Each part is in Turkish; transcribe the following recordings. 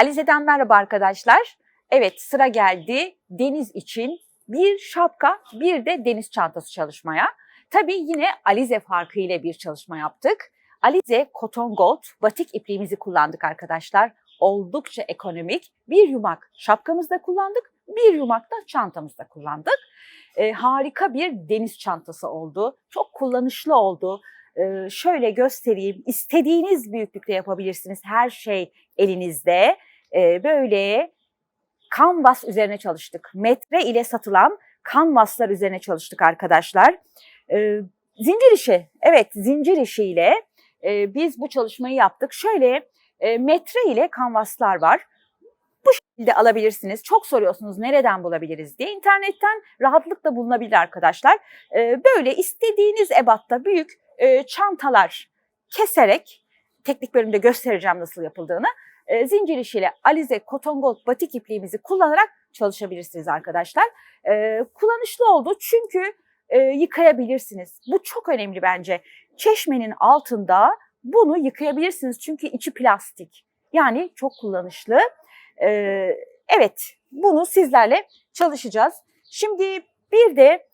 Alize'den merhaba arkadaşlar. Evet sıra geldi deniz için bir şapka bir de deniz çantası çalışmaya. Tabii yine Alize farkı ile bir çalışma yaptık. Alize Cotton Gold batik ipliğimizi kullandık arkadaşlar. Oldukça ekonomik. Bir yumak şapkamızda kullandık, bir yumak da çantamızda kullandık. Ee, harika bir deniz çantası oldu. Çok kullanışlı oldu. Ee, şöyle göstereyim. İstediğiniz büyüklükte yapabilirsiniz. Her şey elinizde. Ee, böyle kanvas üzerine çalıştık. Metre ile satılan kanvaslar üzerine çalıştık arkadaşlar. Ee, zincir işi, evet zincir işiyle e, biz bu çalışmayı yaptık. Şöyle e, metre ile kanvaslar var. Bu şekilde alabilirsiniz. Çok soruyorsunuz nereden bulabiliriz diye. İnternetten rahatlıkla bulunabilir arkadaşlar. Ee, böyle istediğiniz ebatta büyük e, çantalar keserek, teknik bölümde göstereceğim nasıl yapıldığını, e, zincir işiyle Alize Cotton Gold batik ipliğimizi kullanarak çalışabilirsiniz arkadaşlar. E, kullanışlı oldu çünkü e, yıkayabilirsiniz. Bu çok önemli bence. Çeşmenin altında bunu yıkayabilirsiniz çünkü içi plastik. Yani çok kullanışlı. E, evet, bunu sizlerle çalışacağız. Şimdi bir de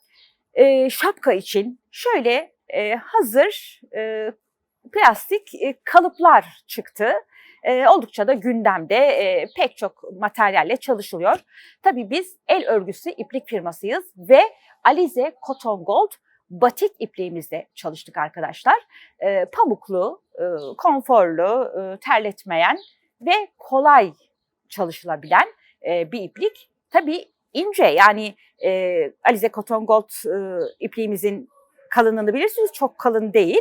e, şapka için şöyle e, hazır e, plastik e, kalıplar çıktı. E, oldukça da gündemde e, pek çok materyalle çalışılıyor. Tabii biz el örgüsü iplik firmasıyız ve Alize Cotton Gold batik ipliğimizle çalıştık arkadaşlar. E, pamuklu, e, konforlu, e, terletmeyen ve kolay çalışılabilen e, bir iplik. Tabii ince yani e, Alize Cotton Gold e, ipliğimizin kalınlığını bilirsiniz çok kalın değil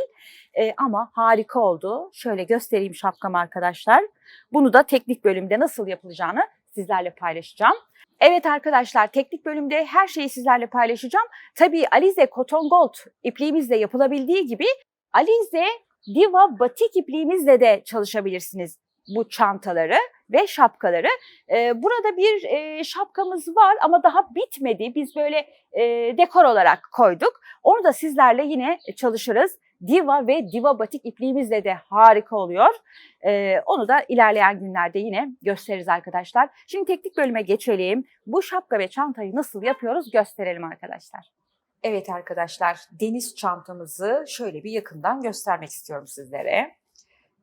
E, ama harika oldu. Şöyle göstereyim şapkamı arkadaşlar. Bunu da teknik bölümde nasıl yapılacağını sizlerle paylaşacağım. Evet arkadaşlar teknik bölümde her şeyi sizlerle paylaşacağım. Tabii Alize Cotton Gold ipliğimizle yapılabildiği gibi Alize Diva batik ipliğimizle de çalışabilirsiniz bu çantaları ve şapkaları. Ee, burada bir e, şapkamız var ama daha bitmedi. Biz böyle e, dekor olarak koyduk. Onu da sizlerle yine çalışırız. Diva ve Diva batik ipliğimizle de harika oluyor. Ee, onu da ilerleyen günlerde yine gösteririz arkadaşlar. Şimdi teknik bölüme geçelim. Bu şapka ve çantayı nasıl yapıyoruz gösterelim arkadaşlar. Evet arkadaşlar deniz çantamızı şöyle bir yakından göstermek istiyorum sizlere.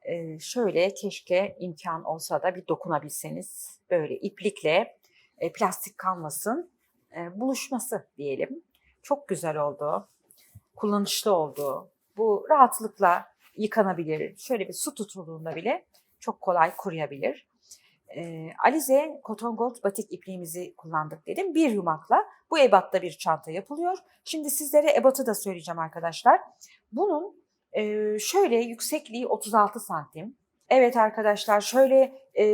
Ee, şöyle keşke imkan olsa da bir dokunabilseniz böyle iplikle e, plastik kanvasın e, buluşması diyelim. Çok güzel oldu. Kullanışlı oldu. Bu rahatlıkla yıkanabilir. Şöyle bir su tutulduğunda bile çok kolay kuruyabilir. E, Alize Cotton Gold batik ipliğimizi kullandık dedim. Bir yumakla bu ebatta bir çanta yapılıyor. Şimdi sizlere ebatı da söyleyeceğim arkadaşlar. Bunun e, şöyle yüksekliği 36 santim. Evet arkadaşlar şöyle e,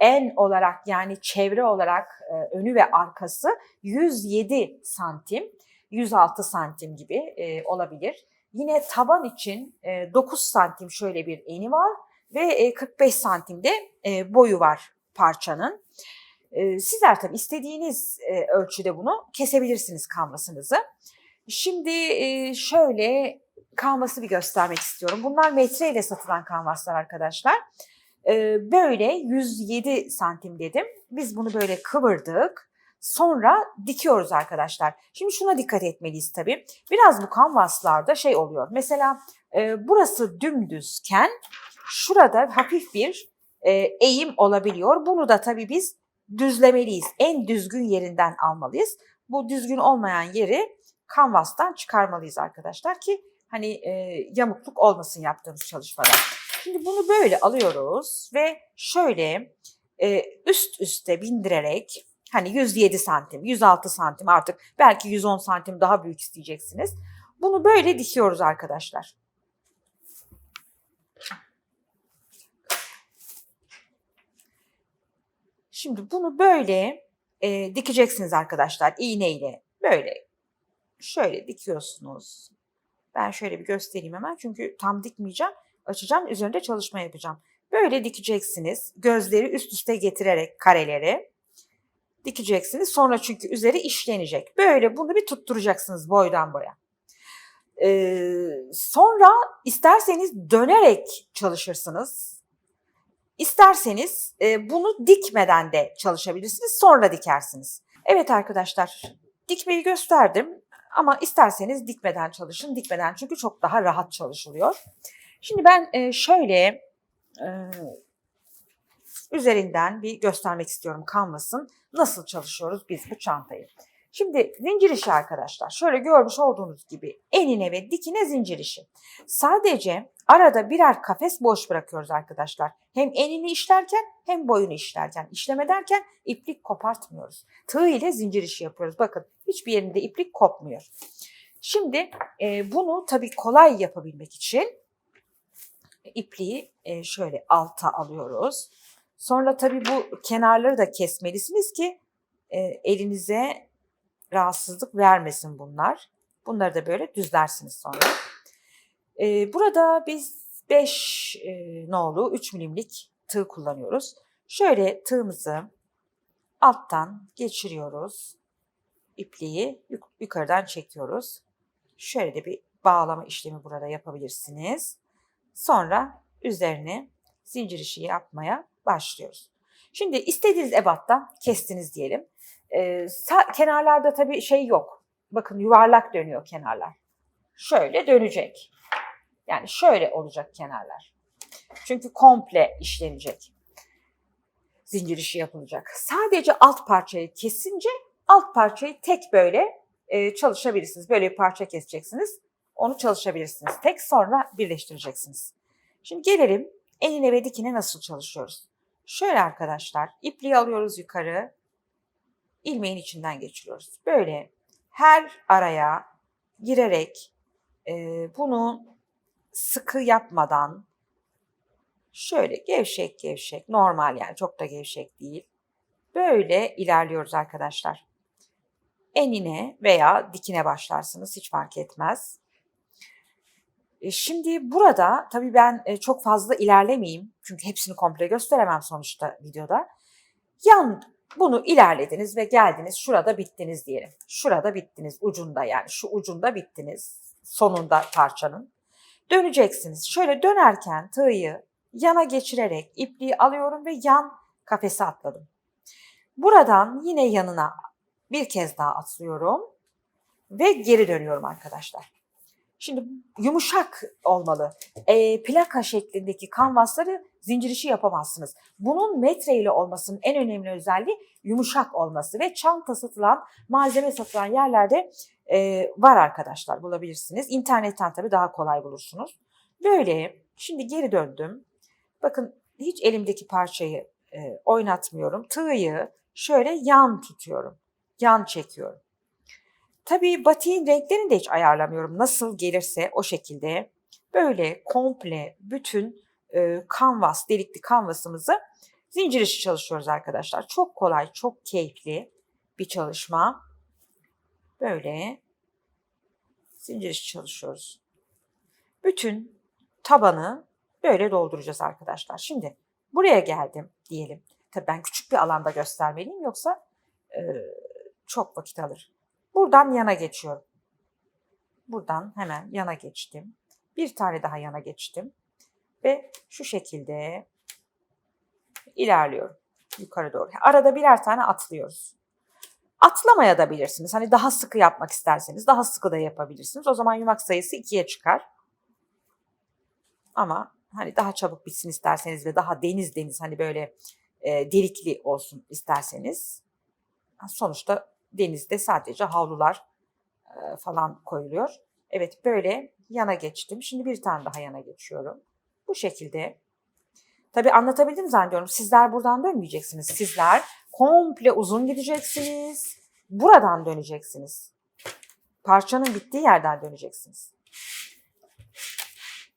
en olarak yani çevre olarak e, önü ve arkası 107 santim, 106 santim gibi e, olabilir. Yine taban için e, 9 santim şöyle bir eni var ve e, 45 santimde e, boyu var parçanın. E, sizler tabii istediğiniz e, ölçüde bunu kesebilirsiniz kanvasınızı. Şimdi e, şöyle kanvası bir göstermek istiyorum. Bunlar metre ile satılan kanvaslar arkadaşlar. Ee, böyle 107 santim dedim. Biz bunu böyle kıvırdık. Sonra dikiyoruz arkadaşlar. Şimdi şuna dikkat etmeliyiz tabii. Biraz bu kanvaslarda şey oluyor. Mesela e, burası dümdüzken şurada hafif bir e, eğim olabiliyor. Bunu da tabii biz düzlemeliyiz. En düzgün yerinden almalıyız. Bu düzgün olmayan yeri kanvastan çıkarmalıyız arkadaşlar ki hani e, yamukluk olmasın yaptığımız çalışmada. Şimdi bunu böyle alıyoruz ve şöyle e, üst üste bindirerek hani 107 santim, 106 santim artık belki 110 santim daha büyük isteyeceksiniz. Bunu böyle dikiyoruz arkadaşlar. Şimdi bunu böyle e, dikeceksiniz arkadaşlar iğneyle. Böyle şöyle dikiyorsunuz. Ben şöyle bir göstereyim hemen çünkü tam dikmeyeceğim. Açacağım, üzerinde çalışma yapacağım. Böyle dikeceksiniz. Gözleri üst üste getirerek kareleri dikeceksiniz. Sonra çünkü üzeri işlenecek. Böyle bunu bir tutturacaksınız boydan boya. Ee, sonra isterseniz dönerek çalışırsınız. İsterseniz e, bunu dikmeden de çalışabilirsiniz, sonra dikersiniz. Evet arkadaşlar, dikmeyi gösterdim ama isterseniz dikmeden çalışın. Dikmeden çünkü çok daha rahat çalışılıyor. Şimdi ben e, şöyle e, üzerinden bir göstermek istiyorum Canvas'ın nasıl çalışıyoruz biz bu çantayı. Şimdi zincir işi arkadaşlar. Şöyle görmüş olduğunuz gibi enine ve dikine zincir işi. Sadece arada birer kafes boş bırakıyoruz arkadaşlar. Hem enini işlerken hem boyunu işlerken. İşleme derken iplik kopartmıyoruz. Tığ ile zincir işi yapıyoruz. Bakın hiçbir yerinde iplik kopmuyor. Şimdi e, bunu tabii kolay yapabilmek için ipliği e, şöyle alta alıyoruz. Sonra tabii bu kenarları da kesmelisiniz ki e, elinize rahatsızlık vermesin bunlar. Bunları da böyle düzlersiniz sonra. E, burada biz 5 e, nolu 3 milimlik tığ kullanıyoruz. Şöyle tığımızı alttan geçiriyoruz. İpliği yuk- yukarıdan çekiyoruz. Şöyle de bir bağlama işlemi burada yapabilirsiniz. Sonra üzerine zincir işi yapmaya başlıyoruz. Şimdi istediğiniz ebatta kestiniz diyelim. Ee, sa- kenarlarda tabii şey yok. Bakın yuvarlak dönüyor kenarlar. Şöyle dönecek. Yani şöyle olacak kenarlar. Çünkü komple işlenecek. Zincir işi yapılacak. Sadece alt parçayı kesince alt parçayı tek böyle e, çalışabilirsiniz. Böyle bir parça keseceksiniz. Onu çalışabilirsiniz. Tek sonra birleştireceksiniz. Şimdi gelelim enine ve dikine nasıl çalışıyoruz. Şöyle arkadaşlar ipliği alıyoruz yukarı. ilmeğin içinden geçiriyoruz. Böyle her araya girerek e, bunu sıkı yapmadan şöyle gevşek gevşek normal yani çok da gevşek değil. Böyle ilerliyoruz arkadaşlar. Enine veya dikine başlarsınız hiç fark etmez. E, Şimdi burada tabii ben e, çok fazla ilerlemeyeyim. Çünkü hepsini komple gösteremem sonuçta videoda. Yan bunu ilerlediniz ve geldiniz şurada bittiniz diyelim. Şurada bittiniz ucunda yani şu ucunda bittiniz sonunda parçanın. Döneceksiniz. Şöyle dönerken tığı yana geçirerek ipliği alıyorum ve yan kafese atladım. Buradan yine yanına bir kez daha atlıyorum ve geri dönüyorum arkadaşlar. Şimdi yumuşak olmalı. E, plaka şeklindeki kanvasları zincir işi yapamazsınız. Bunun metre ile olmasının en önemli özelliği yumuşak olması ve çanta satılan, malzeme satılan yerlerde e, var arkadaşlar bulabilirsiniz. İnternetten tabii daha kolay bulursunuz. Böyle şimdi geri döndüm. Bakın hiç elimdeki parçayı e, oynatmıyorum. Tığı şöyle yan tutuyorum. Yan çekiyorum. Tabii batiğin renklerini de hiç ayarlamıyorum. Nasıl gelirse o şekilde böyle komple bütün e, kanvas, delikli kanvasımızı zincir işi çalışıyoruz arkadaşlar. Çok kolay, çok keyifli bir çalışma. Böyle zincir işi çalışıyoruz. Bütün tabanı böyle dolduracağız arkadaşlar. Şimdi buraya geldim diyelim. Tabii ben küçük bir alanda göstermeliyim yoksa e, çok vakit alır. Buradan yana geçiyorum. Buradan hemen yana geçtim. Bir tane daha yana geçtim. Ve şu şekilde ilerliyorum yukarı doğru. Arada birer tane atlıyoruz. Atlamaya da bilirsiniz. Hani daha sıkı yapmak isterseniz daha sıkı da yapabilirsiniz. O zaman yumak sayısı ikiye çıkar. Ama hani daha çabuk bitsin isterseniz ve daha deniz deniz hani böyle e, delikli olsun isterseniz sonuçta denizde sadece havlular e, falan koyuluyor. Evet böyle yana geçtim. Şimdi bir tane daha yana geçiyorum. Bu şekilde. Tabii anlatabildim zannediyorum. Sizler buradan dönmeyeceksiniz. Sizler komple uzun gideceksiniz. Buradan döneceksiniz. Parçanın bittiği yerden döneceksiniz.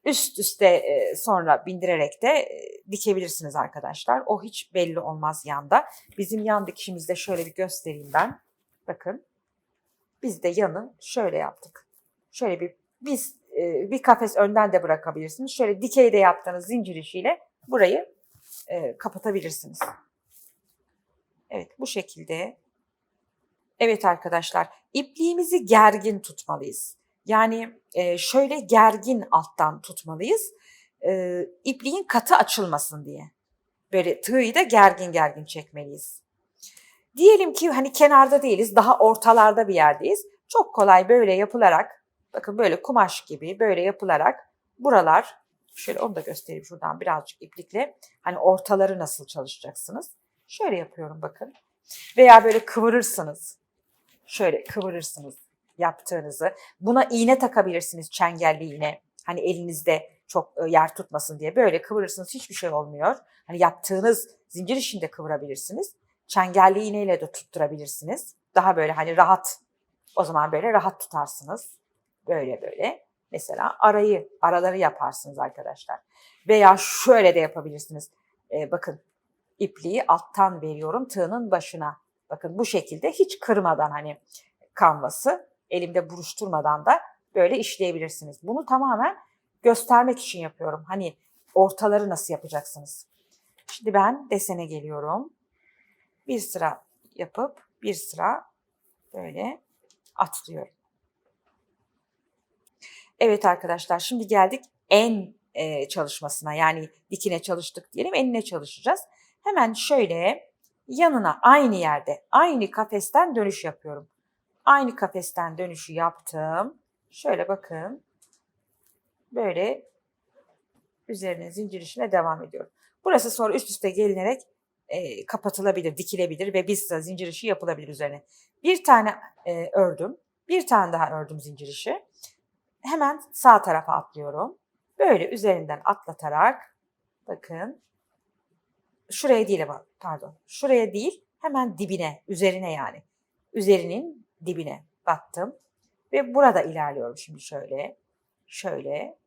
Üst üste e, sonra bindirerek de e, dikebilirsiniz arkadaşlar. O hiç belli olmaz yanda. Bizim yan dikişimizde şöyle bir göstereyim ben. Bakın. Biz de yanı şöyle yaptık. Şöyle bir biz e, bir kafes önden de bırakabilirsiniz. Şöyle dikeyde yaptığınız zincir işiyle burayı e, kapatabilirsiniz. Evet bu şekilde. Evet arkadaşlar ipliğimizi gergin tutmalıyız. Yani e, şöyle gergin alttan tutmalıyız. E, ipliğin katı açılmasın diye. Böyle tığı da gergin gergin çekmeliyiz. Diyelim ki hani kenarda değiliz, daha ortalarda bir yerdeyiz. Çok kolay böyle yapılarak, bakın böyle kumaş gibi böyle yapılarak buralar, şöyle onu da göstereyim şuradan birazcık iplikle. Hani ortaları nasıl çalışacaksınız? Şöyle yapıyorum bakın. Veya böyle kıvırırsınız. Şöyle kıvırırsınız yaptığınızı. Buna iğne takabilirsiniz, çengelli iğne. Hani elinizde çok e, yer tutmasın diye böyle kıvırırsınız hiçbir şey olmuyor. Hani yaptığınız zincir işinde kıvırabilirsiniz. Çengelli iğneyle de tutturabilirsiniz. Daha böyle hani rahat o zaman böyle rahat tutarsınız. Böyle böyle. Mesela arayı, araları yaparsınız arkadaşlar. Veya şöyle de yapabilirsiniz. Ee, bakın ipliği alttan veriyorum tığının başına. Bakın bu şekilde hiç kırmadan hani kanvası elimde buruşturmadan da böyle işleyebilirsiniz. Bunu tamamen göstermek için yapıyorum. Hani ortaları nasıl yapacaksınız? Şimdi ben desene geliyorum. Bir sıra yapıp bir sıra böyle atlıyorum. Evet arkadaşlar şimdi geldik en e, çalışmasına yani dikine çalıştık diyelim enine çalışacağız. Hemen şöyle yanına aynı yerde aynı kafesten dönüş yapıyorum. Aynı kafesten dönüşü yaptım. Şöyle bakın. Böyle üzerine zincir işine devam ediyorum. Burası sonra üst üste gelinerek e, kapatılabilir, dikilebilir ve bir sıra zincir işi yapılabilir üzerine. Bir tane e, ördüm. Bir tane daha ördüm zincir işi. Hemen sağ tarafa atlıyorum. Böyle üzerinden atlatarak bakın şuraya değil ama pardon şuraya değil hemen dibine üzerine yani üzerinin dibine battım ve burada ilerliyorum şimdi şöyle şöyle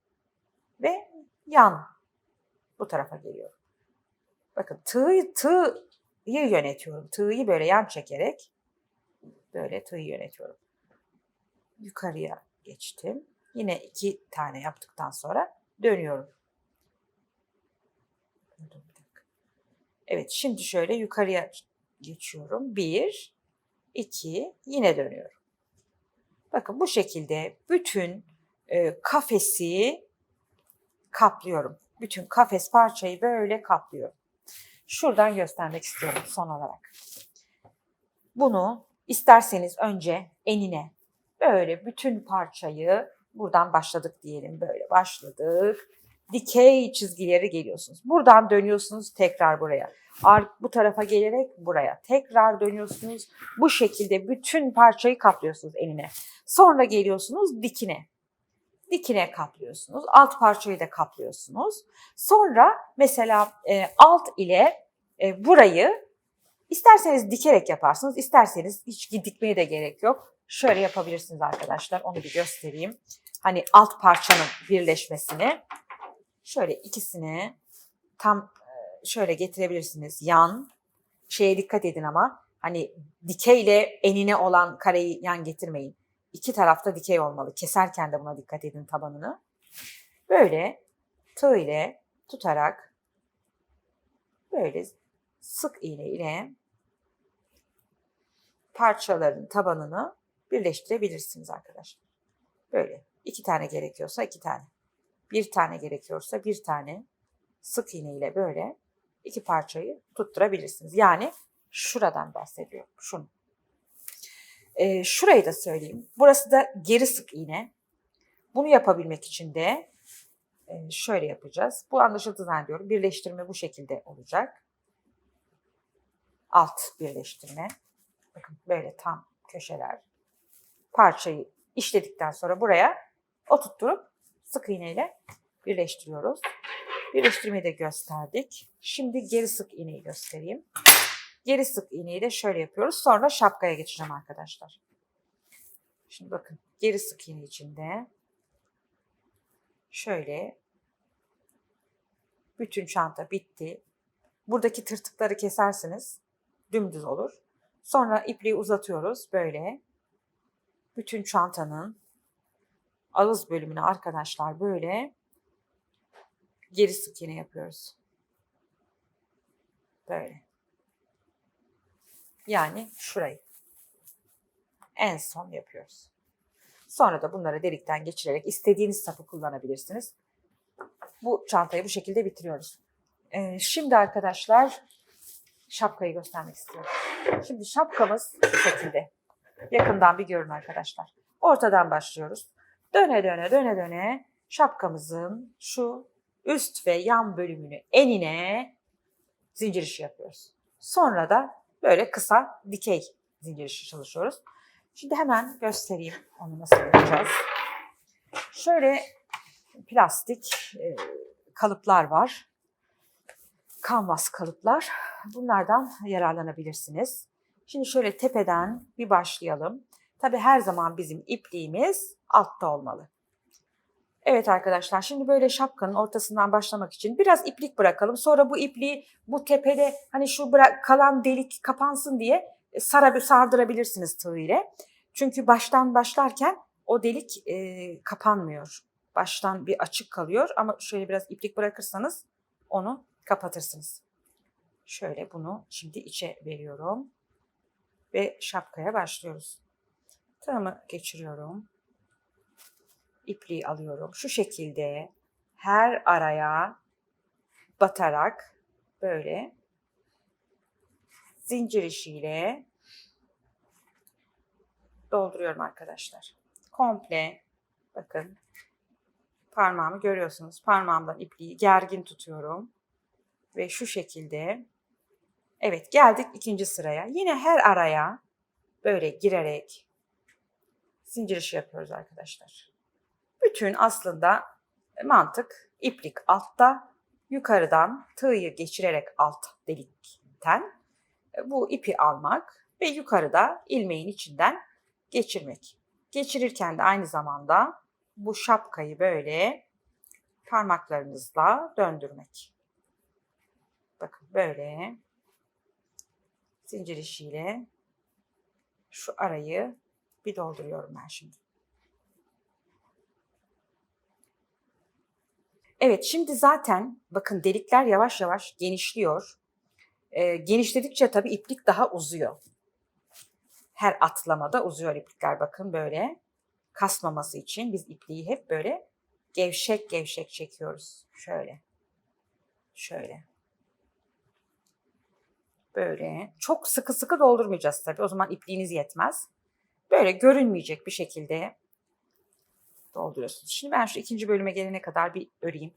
ve yan bu tarafa geliyorum. Bakın tığı, tığı yönetiyorum. Tığı böyle yan çekerek böyle tığı yönetiyorum. Yukarıya geçtim. Yine iki tane yaptıktan sonra dönüyorum. Evet şimdi şöyle yukarıya geçiyorum. Bir, iki, yine dönüyorum. Bakın bu şekilde bütün e, kafesi kaplıyorum. Bütün kafes parçayı böyle kaplıyorum. Şuradan göstermek istiyorum son olarak. Bunu isterseniz önce enine böyle bütün parçayı buradan başladık diyelim böyle başladık. Dikey çizgileri geliyorsunuz. Buradan dönüyorsunuz tekrar buraya. Bu tarafa gelerek buraya. Tekrar dönüyorsunuz. Bu şekilde bütün parçayı kaplıyorsunuz enine. Sonra geliyorsunuz dikine. Dikine kaplıyorsunuz. Alt parçayı da kaplıyorsunuz. Sonra mesela e, alt ile e, burayı isterseniz dikerek yaparsınız. isterseniz hiç dikmeye de gerek yok. Şöyle yapabilirsiniz arkadaşlar. Onu bir göstereyim. Hani alt parçanın birleşmesini. Şöyle ikisini tam e, şöyle getirebilirsiniz. Yan. Şeye dikkat edin ama hani dikeyle enine olan kareyi yan getirmeyin. İki tarafta dikey olmalı. Keserken de buna dikkat edin tabanını. Böyle tığ ile tutarak böyle sık iğne ile parçaların tabanını birleştirebilirsiniz arkadaşlar. Böyle iki tane gerekiyorsa iki tane. Bir tane gerekiyorsa bir tane sık iğne ile böyle iki parçayı tutturabilirsiniz. Yani şuradan bahsediyorum. Şunu. Ee, şurayı da söyleyeyim. Burası da geri sık iğne. Bunu yapabilmek için de e, şöyle yapacağız. Bu anlaşıldı zannediyorum. Birleştirme bu şekilde olacak. Alt birleştirme. Bakın böyle tam köşeler. Parçayı işledikten sonra buraya oturtturup sık iğneyle birleştiriyoruz. Birleştirmeyi de gösterdik. Şimdi geri sık iğneyi göstereyim. Geri sık iğneyi de şöyle yapıyoruz. Sonra şapkaya geçeceğim arkadaşlar. Şimdi bakın geri sık iğne içinde şöyle bütün çanta bitti. Buradaki tırtıkları kesersiniz. Dümdüz olur. Sonra ipliği uzatıyoruz böyle. Bütün çantanın ağız bölümünü arkadaşlar böyle geri sık iğne yapıyoruz. Böyle. Yani şurayı. En son yapıyoruz. Sonra da bunları delikten geçirerek istediğiniz sapı kullanabilirsiniz. Bu çantayı bu şekilde bitiriyoruz. Ee, şimdi arkadaşlar şapkayı göstermek istiyorum. Şimdi şapkamız bu şekilde. Yakından bir görün arkadaşlar. Ortadan başlıyoruz. Döne döne döne döne şapkamızın şu üst ve yan bölümünü enine zincir işi yapıyoruz. Sonra da böyle kısa dikey zincir işi çalışıyoruz. Şimdi hemen göstereyim onu nasıl yapacağız. Şöyle plastik e, kalıplar var. Kanvas kalıplar. Bunlardan yararlanabilirsiniz. Şimdi şöyle tepeden bir başlayalım. Tabii her zaman bizim ipliğimiz altta olmalı. Evet arkadaşlar şimdi böyle şapkanın ortasından başlamak için biraz iplik bırakalım. Sonra bu ipliği bu tepede hani şu bırak, kalan delik kapansın diye sara sardırabilirsiniz tığ ile. Çünkü baştan başlarken o delik e, kapanmıyor. Baştan bir açık kalıyor ama şöyle biraz iplik bırakırsanız onu kapatırsınız. Şöyle bunu şimdi içe veriyorum ve şapkaya başlıyoruz. Tığımı geçiriyorum. İpliği alıyorum. Şu şekilde her araya batarak böyle zincir işiyle dolduruyorum arkadaşlar. Komple bakın parmağımı görüyorsunuz. Parmağımdan ipliği gergin tutuyorum. Ve şu şekilde evet geldik ikinci sıraya. Yine her araya böyle girerek zincir işi yapıyoruz arkadaşlar. Bütün aslında mantık iplik altta, yukarıdan tığı geçirerek alt delikten bu ipi almak ve yukarıda ilmeğin içinden geçirmek. Geçirirken de aynı zamanda bu şapkayı böyle parmaklarınızla döndürmek. Bakın böyle zincir işiyle şu arayı bir dolduruyorum ben şimdi. Evet şimdi zaten bakın delikler yavaş yavaş genişliyor. Ee, genişledikçe tabii iplik daha uzuyor. Her atlamada uzuyor iplikler bakın böyle. Kasmaması için biz ipliği hep böyle gevşek gevşek çekiyoruz. Şöyle. Şöyle. Böyle. Çok sıkı sıkı doldurmayacağız tabii. O zaman ipliğiniz yetmez. Böyle görünmeyecek bir şekilde dolduruyorsunuz. Şimdi ben şu ikinci bölüme gelene kadar bir öreyim.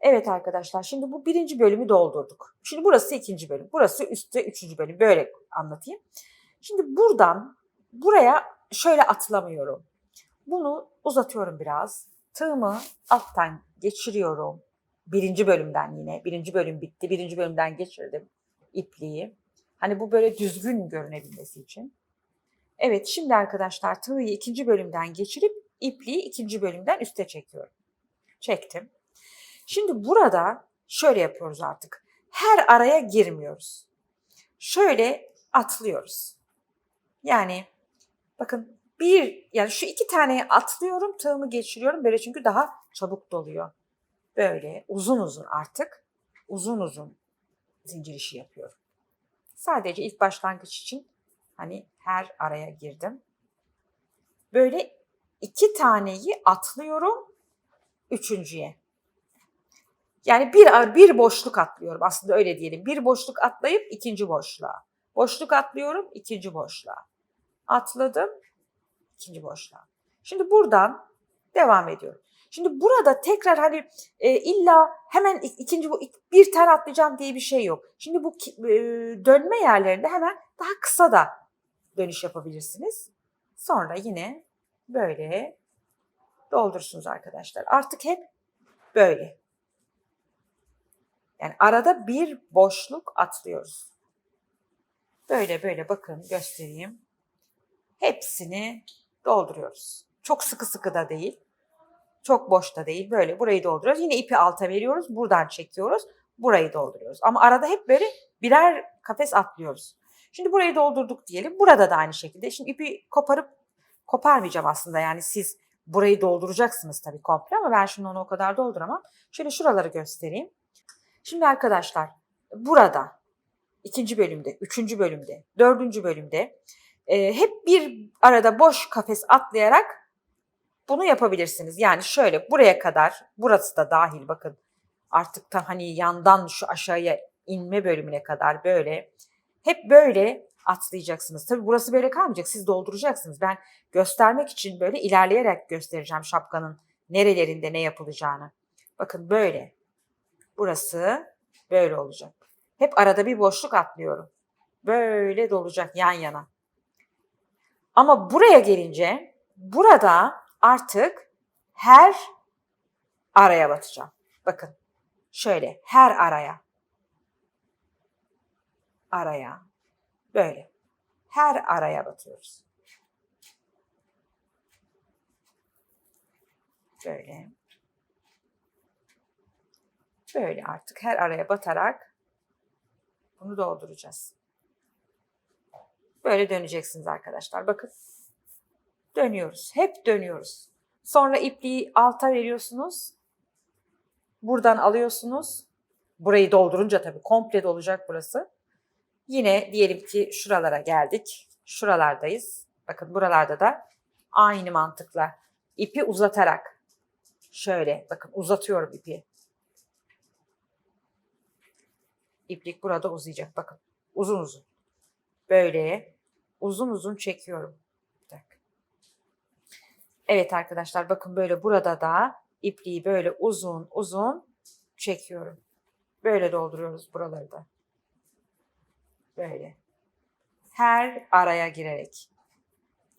Evet arkadaşlar şimdi bu birinci bölümü doldurduk. Şimdi burası ikinci bölüm. Burası üstte üçüncü bölüm. Böyle anlatayım. Şimdi buradan buraya şöyle atlamıyorum. Bunu uzatıyorum biraz. Tığımı alttan geçiriyorum. Birinci bölümden yine. Birinci bölüm bitti. Birinci bölümden geçirdim ipliği. Hani bu böyle düzgün görünebilmesi için. Evet şimdi arkadaşlar tığı ikinci bölümden geçirip ipliği ikinci bölümden üste çekiyorum. Çektim. Şimdi burada şöyle yapıyoruz artık. Her araya girmiyoruz. Şöyle atlıyoruz. Yani bakın bir yani şu iki taneyi atlıyorum tığımı geçiriyorum böyle çünkü daha çabuk doluyor. Böyle uzun uzun artık uzun uzun zincir işi yapıyorum. Sadece ilk başlangıç için hani her araya girdim. Böyle iki taneyi atlıyorum üçüncüye. Yani bir bir boşluk atlıyorum aslında öyle diyelim. Bir boşluk atlayıp ikinci boşluğa. Boşluk atlıyorum ikinci boşluğa. Atladım ikinci boşluğa. Şimdi buradan devam ediyorum. Şimdi burada tekrar hani e, illa hemen ikinci bu bir tane atlayacağım diye bir şey yok. Şimdi bu e, dönme yerlerinde hemen daha kısa da dönüş yapabilirsiniz. Sonra yine böyle doldursunuz arkadaşlar. Artık hep böyle. Yani arada bir boşluk atlıyoruz. Böyle böyle bakın göstereyim. Hepsini dolduruyoruz. Çok sıkı sıkı da değil. Çok boş da değil. Böyle burayı dolduruyoruz. Yine ipi alta veriyoruz. Buradan çekiyoruz. Burayı dolduruyoruz. Ama arada hep böyle birer kafes atlıyoruz. Şimdi burayı doldurduk diyelim. Burada da aynı şekilde. Şimdi ipi koparıp koparmayacağım aslında. Yani siz burayı dolduracaksınız tabii komple ama ben şimdi onu o kadar dolduramam. Şöyle şuraları göstereyim. Şimdi arkadaşlar burada ikinci bölümde, üçüncü bölümde, dördüncü bölümde e, hep bir arada boş kafes atlayarak bunu yapabilirsiniz. Yani şöyle buraya kadar, burası da dahil bakın artık da hani yandan şu aşağıya inme bölümüne kadar böyle hep böyle atlayacaksınız. Tabii burası böyle kalmayacak. Siz dolduracaksınız. Ben göstermek için böyle ilerleyerek göstereceğim şapkanın nerelerinde ne yapılacağını. Bakın böyle. Burası böyle olacak. Hep arada bir boşluk atlıyorum. Böyle dolacak yan yana. Ama buraya gelince burada artık her araya batacağım. Bakın şöyle her araya. Araya. Böyle. Her araya batıyoruz. Böyle. Böyle artık her araya batarak bunu dolduracağız. Böyle döneceksiniz arkadaşlar. Bakın. Dönüyoruz. Hep dönüyoruz. Sonra ipliği alta veriyorsunuz. Buradan alıyorsunuz. Burayı doldurunca tabii komple dolacak burası. Yine diyelim ki şuralara geldik. Şuralardayız. Bakın buralarda da aynı mantıkla ipi uzatarak şöyle bakın uzatıyorum ipi. İplik burada uzayacak bakın. Uzun uzun. Böyle uzun uzun çekiyorum. Evet arkadaşlar bakın böyle burada da ipliği böyle uzun uzun çekiyorum. Böyle dolduruyoruz buraları da. Böyle. Her araya girerek.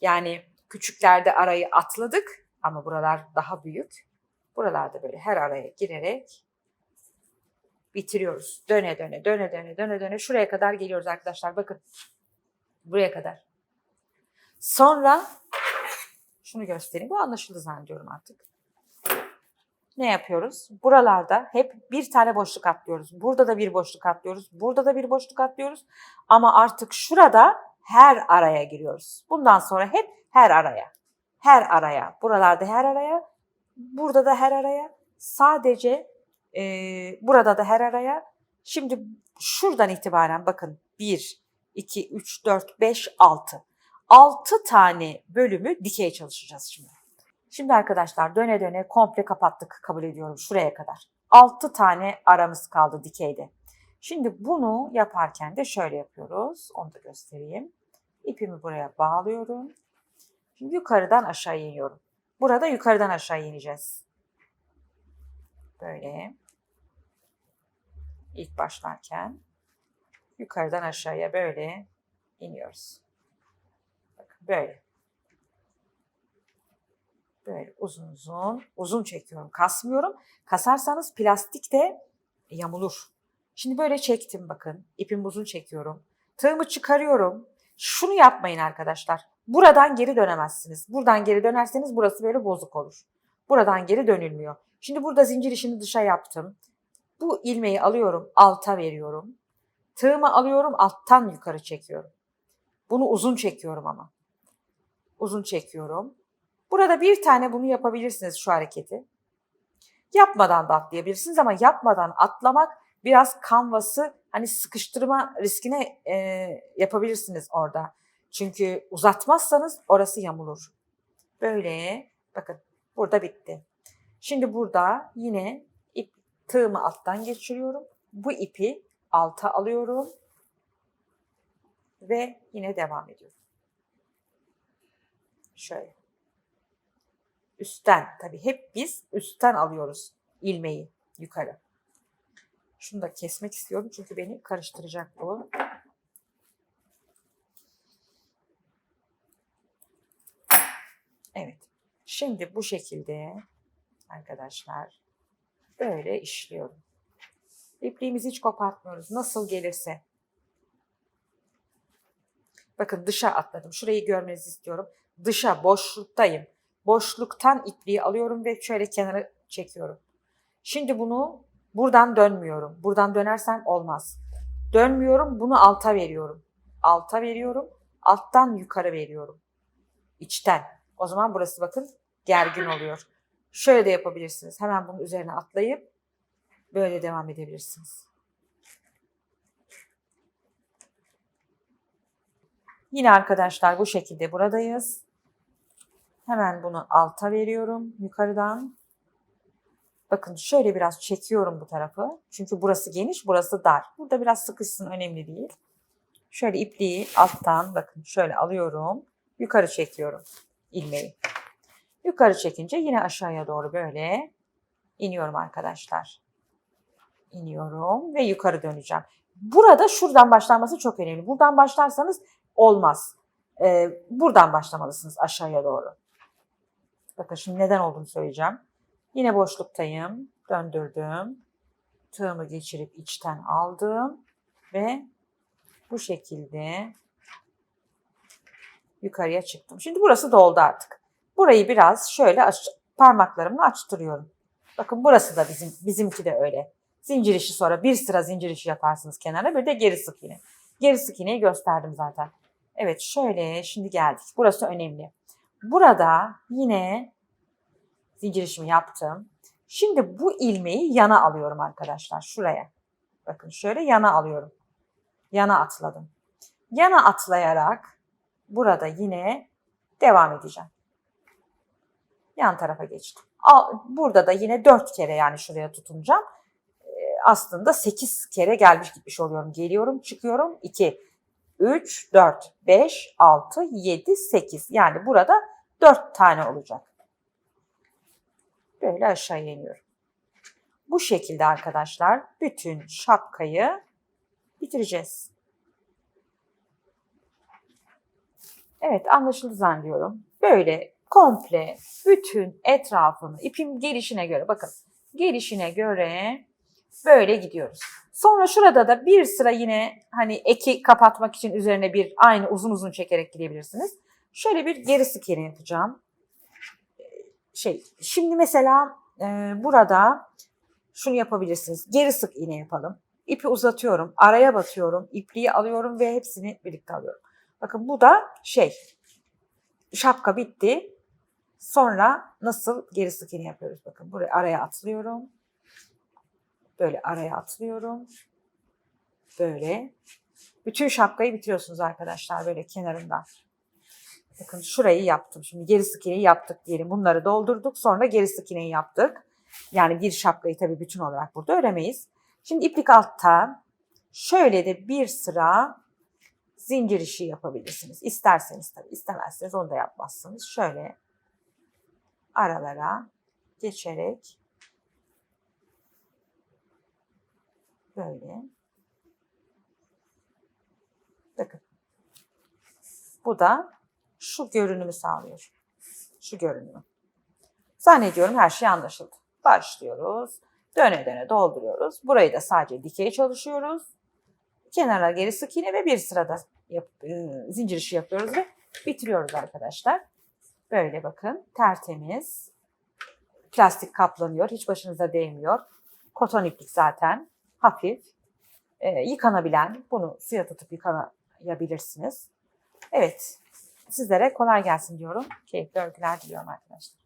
Yani küçüklerde arayı atladık ama buralar daha büyük. Buralarda böyle her araya girerek bitiriyoruz. Döne döne döne döne döne döne şuraya kadar geliyoruz arkadaşlar. Bakın. Buraya kadar. Sonra şunu göstereyim. Bu anlaşıldı zannediyorum artık. Ne yapıyoruz? Buralarda hep bir tane boşluk atlıyoruz. Burada da bir boşluk atlıyoruz. Burada da bir boşluk atlıyoruz. Ama artık şurada her araya giriyoruz. Bundan sonra hep her araya. Her araya. Buralarda her araya. Burada da her araya. Sadece e, burada da her araya. Şimdi şuradan itibaren bakın 1, 2, 3, 4, 5, 6. 6 tane bölümü dikey çalışacağız şimdi. Şimdi arkadaşlar döne döne komple kapattık kabul ediyorum şuraya kadar. 6 tane aramız kaldı dikeyde. Şimdi bunu yaparken de şöyle yapıyoruz. Onu da göstereyim. İpimi buraya bağlıyorum. Şimdi yukarıdan aşağı iniyorum. Burada yukarıdan aşağı ineceğiz. Böyle. İlk başlarken yukarıdan aşağıya böyle iniyoruz. Bakın böyle. Böyle uzun uzun, uzun çekiyorum. Kasmıyorum. Kasarsanız plastik de yamulur. Şimdi böyle çektim bakın. İpimi uzun çekiyorum. Tığımı çıkarıyorum. Şunu yapmayın arkadaşlar. Buradan geri dönemezsiniz. Buradan geri dönerseniz burası böyle bozuk olur. Buradan geri dönülmüyor. Şimdi burada zincir işini dışa yaptım. Bu ilmeği alıyorum, alta veriyorum. Tığımı alıyorum, alttan yukarı çekiyorum. Bunu uzun çekiyorum ama. Uzun çekiyorum. Burada bir tane bunu yapabilirsiniz şu hareketi. Yapmadan da atlayabilirsiniz ama yapmadan atlamak biraz kanvası hani sıkıştırma riskine e, yapabilirsiniz orada. Çünkü uzatmazsanız orası yamulur. Böyle bakın burada bitti. Şimdi burada yine ip tığımı alttan geçiriyorum. Bu ipi alta alıyorum ve yine devam ediyorum. Şöyle. Üstten tabii hep biz üstten alıyoruz ilmeği yukarı. Şunu da kesmek istiyorum çünkü beni karıştıracak bu. Evet. Şimdi bu şekilde arkadaşlar böyle işliyorum. İpliğimizi hiç kopartmıyoruz. Nasıl gelirse. Bakın dışa atladım. Şurayı görmenizi istiyorum. Dışa boşluktayım. Boşluktan ipliği alıyorum ve şöyle kenara çekiyorum. Şimdi bunu buradan dönmüyorum. Buradan dönersem olmaz. Dönmüyorum. Bunu alta veriyorum. Alta veriyorum. Alttan yukarı veriyorum. İçten. O zaman burası bakın gergin oluyor. Şöyle de yapabilirsiniz. Hemen bunun üzerine atlayıp böyle devam edebilirsiniz. Yine arkadaşlar bu şekilde buradayız. Hemen bunu alta veriyorum yukarıdan. Bakın şöyle biraz çekiyorum bu tarafı. Çünkü burası geniş, burası dar. Burada biraz sıkışsın önemli değil. Şöyle ipliği alttan bakın şöyle alıyorum. Yukarı çekiyorum ilmeği. Yukarı çekince yine aşağıya doğru böyle iniyorum arkadaşlar. İniyorum ve yukarı döneceğim. Burada şuradan başlanması çok önemli. Buradan başlarsanız olmaz. Ee, buradan başlamalısınız aşağıya doğru. Bakın şimdi neden olduğunu söyleyeceğim. Yine boşluktayım. Döndürdüm. Tığımı geçirip içten aldım ve bu şekilde yukarıya çıktım. Şimdi burası doldu artık. Burayı biraz şöyle aç, parmaklarımla açtırıyorum. Bakın burası da bizim bizimki de öyle. Zincir işi sonra bir sıra zincir işi yaparsınız kenara bir de geri sık iğne. Geri sık iğneyi gösterdim zaten. Evet şöyle şimdi geldik. Burası önemli. Burada yine zincir işimi yaptım. Şimdi bu ilmeği yana alıyorum arkadaşlar şuraya. Bakın şöyle yana alıyorum. Yana atladım. Yana atlayarak burada yine devam edeceğim. Yan tarafa geçtim. Burada da yine dört kere yani şuraya tutunacağım. Ee, Aslında sekiz kere gelmiş gitmiş oluyorum. Geliyorum, çıkıyorum. 2, 3, 4, 5, 6, 7, 8. Yani burada dört tane olacak. Böyle aşağı iniyorum. Bu şekilde arkadaşlar bütün şapkayı bitireceğiz. Evet anlaşıldı zannediyorum. Böyle komple bütün etrafını ipin gelişine göre bakın gelişine göre böyle gidiyoruz. Sonra şurada da bir sıra yine hani eki kapatmak için üzerine bir aynı uzun uzun çekerek gidebilirsiniz. Şöyle bir geri sık iğne yapacağım. Ee, Şey, şimdi mesela e, burada şunu yapabilirsiniz. Geri sık iğne yapalım. İpi uzatıyorum, araya batıyorum, ipliği alıyorum ve hepsini birlikte alıyorum. Bakın bu da şey, şapka bitti. Sonra nasıl geri sık iğne yapıyoruz? Bakın buraya araya atlıyorum. Böyle araya atlıyorum. Böyle. Bütün şapkayı bitiriyorsunuz arkadaşlar böyle kenarından. Bakın şurayı yaptım. Şimdi geri sık iğneyi yaptık diyelim. Bunları doldurduk. Sonra geri sık iğneyi yaptık. Yani bir şapkayı tabii bütün olarak burada öremeyiz. Şimdi iplik altta şöyle de bir sıra zincir işi yapabilirsiniz. İsterseniz tabii istemezseniz onu da yapmazsınız. Şöyle aralara geçerek böyle bakın bu da şu görünümü sağlıyor. Şu görünümü. Zannediyorum her şey anlaşıldı. Başlıyoruz. Döne döne dolduruyoruz. Burayı da sadece dikey çalışıyoruz. Kenara geri sık iğne ve bir sırada yap, e, zincir işi yapıyoruz ve bitiriyoruz arkadaşlar. Böyle bakın tertemiz. Plastik kaplanıyor. Hiç başınıza değmiyor. Koton iplik zaten. Hafif. E, yıkanabilen. Bunu suya tutup yıkanabilirsiniz. Evet. Sizlere kolay gelsin diyorum. Keyifli örgüler diliyorum arkadaşlar.